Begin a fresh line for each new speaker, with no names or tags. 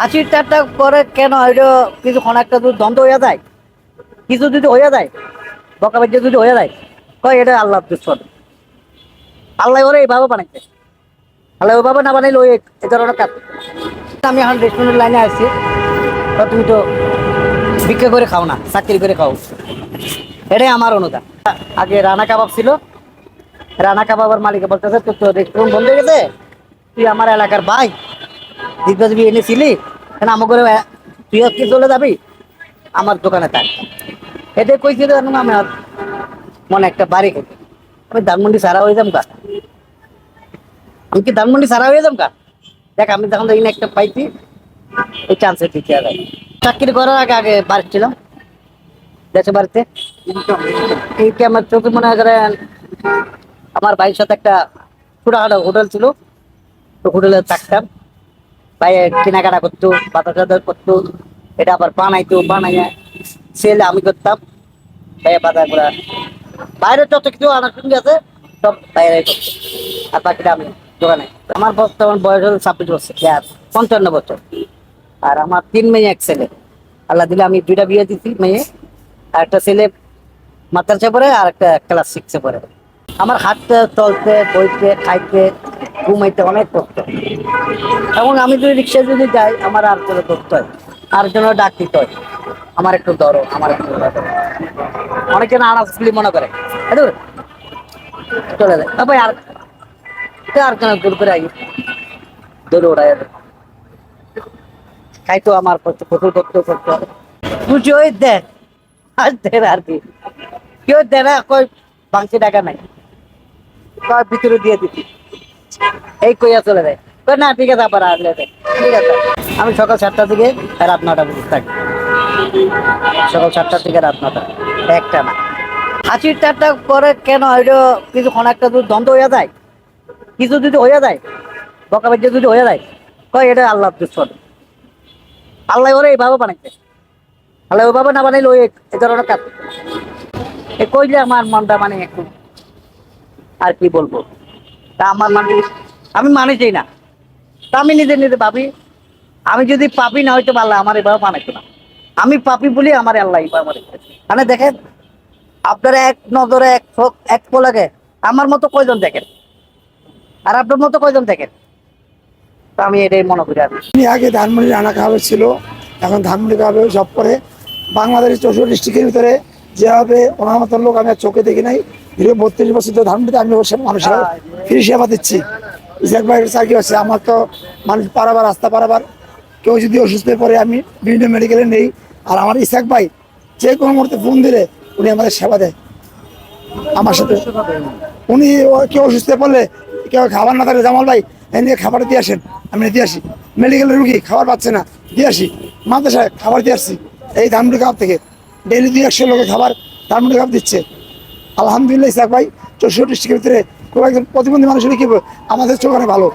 হাসির ঠাট্টা করে কেন? এটা কিছুক্ষণ একটা যদি দ্বন্দ্ব হয়ে যায়, কিছু যদি হয়ে যায় বকা বকাবাজ্য যদি হয়ে যায়, কয় এটা আল্লাহ দুশ্মন আল্লাহ ওরে এইভাবে বানাইছে। আল্লাহ ওইভাবে না বানাইলে ওই এ ধরনের কাজ। আমি এখন রেস্টুরেন্টের লাইনে আসছি তুমি তো ভিক্ষা করে খাও না, চাকরি করে খাও। এটাই আমার অনুদান। আগে রানা কাবাব ছিল। রানা কাবাবের মালিক বলতেছে, তোর তো রেস্টুরেন্ট বন্ধ হয়ে গেছে। তুই আমার এলাকার ভাই। দীর্ঘজীবী এনেছিলি? কেন আমার করে তুই কি চলে যাবি? আমার দোকানে থাক। এতে কইছি তো মনে একটা বাড়ি খেতে আমি ধানমন্ডি সারা হয়ে যাম কা আমি কি ধানমন্ডি সারা হয়ে যাম কা দেখ, আমি যখন এই একটা পাইছি এই চান্সে দিতে হবে চাকরি করার আগে আগে বাড়ি ছিলাম। দেশে বাড়িতে। এইটা আমার চোখে মনে করেন আমার ভাইয়ের সাথে একটা ছোটখাটো হোটেল ছিল। তো হোটেলে থাকতাম। ভাই কেনাকাটা করতো, বাতাস টাতাস করতো, এটা আবার বানাইতো, বানাইয়া সেল আমি করতাম ভাই বাজার করা বাইরে যত কিছু আনার সঙ্গে আছে, সব বাইরে করতো আর বাকিটা আমি দোকানে। আমার বর্তমান বয়স হলো ছাব্বিশ বছর পঞ্চান্ন বছর। আর আমার তিন মেয়ে, এক ছেলে। আল্লাহ দিলে আমি দুইটা বিয়ে দিচ্ছি মেয়ে, আর একটা ছেলে মাদ্রাসা পড়ে, আর একটা ক্লাস সিক্সে পড়ে। আমার হাঁটতে, চলতে, বইতে, খাইতে ঘুমাইতে অনেক কষ্ট। এবং আমি যদি রিক্সায় যদি যাই, আমার আর করে ধরতে হয় আর জন্য ডাক দিতে হয়। আমার একটু ধরো, আমার একটু অনেকে না আনাসলি মনে করে। চলে যায়। আর আর কেন দূর করে আই দৌড়ে ওড়াই আমার প্রচুর করতে করতে বুঝি ওই দেখ আর দেন আর কি। কেউ দেয় না, কই বাংশি টাকা নাই। ভিতরে দিয়ে দিতি এই কইয়া চলে যায়। না, ঠিক আছে, আবার আসলে ঠিক আছে। আমি সকাল সাতটা থেকে রাত নটা পর্যন্ত থাকি। সকাল সাতটা থেকে রাত নটা। একটা না। হাসির ঠাট্টা করে কেন? এটা কিছুক্ষণ একটা যদি দ্বন্দ্ব হয়ে যায়, কিছু যদি হয়ে যায় বকা বকাবাজ্য যদি হয়ে যায়, কয়, এটা আল্লাহ দুশ্মন আল্লাহ ওরে এইভাবে বানাইছে। আল্লাহ ওইভাবে না বানাইলে ওই এ ধরনের কাজ। এ কইলে আমার মনটা মানে একটু আর কি বলব? তা আমার মানে আমি মানে চাই না। তা আমি নিজে নিজে পাপি আমি যদি পাপি না হয়তো আল্লাহ আমার এভাবে বানাইতো না আমি পাপি বলি আমার আল্লাহ এইভাবে বানাইছে মানে দেখেন আপনারা এক নজরে এক চোখ এক পোলাকে আমার মতো কয়জন দেখেন? আর আপনার মতো কয়জন দেখেন? তা আমি এটাই মনে করি কি।
আগে ধানমন্ডি রানা কাবে ছিল এখন ধানমন্ডি কাবে সব করে। বাংলাদেশের চৌষট্টি ডিস্ট্রিক্টের ভিতরে যেভাবে ওনার মতো লোক আমি আর চোখে দেখি নাই দীর্ঘ বত্রিশ বছর ধরে ধানমন্ডিতে আমি বসে মানুষের ফ্রি সেবা দিচ্ছি। ভাইয়ের চাকরি আছে, আমার তো মানুষ পারাবার, রাস্তা পারাবার। কেউ যদি অসুস্থ হয়ে পড়ে, আমি বিভিন্ন মেডিকেলে নেই। আর আমার ইসাক ভাই, যে কোনো মুহূর্তে ফোন দিলে উনি আমাদের সেবা দেয়। আমার সাথে। উনি কেউ অসুস্থ হয়ে পড়লে, কেউ খাবার না থাকলে জামাল ভাই, এই নিয়ে খাবার দিয়ে আসেন। আমি দিয়ে আসি। মেডিকেলের রুগী, খাবার পাচ্ছে না, দিয়ে আসি। মাদ্রাসায় খাবার দিয়ে আসছি। এই ধানমুড়ি কাপ থেকে। ডেলি দুই একশো লোকে খাবার ধানমুড়ি কাপ দিচ্ছে। আলহামদুলিল্লাহ ইসাক ভাই, চৌষট্টি ভিতরে প্রতিবন্ধী মানুষের কি আমাদের চোখানে ভালো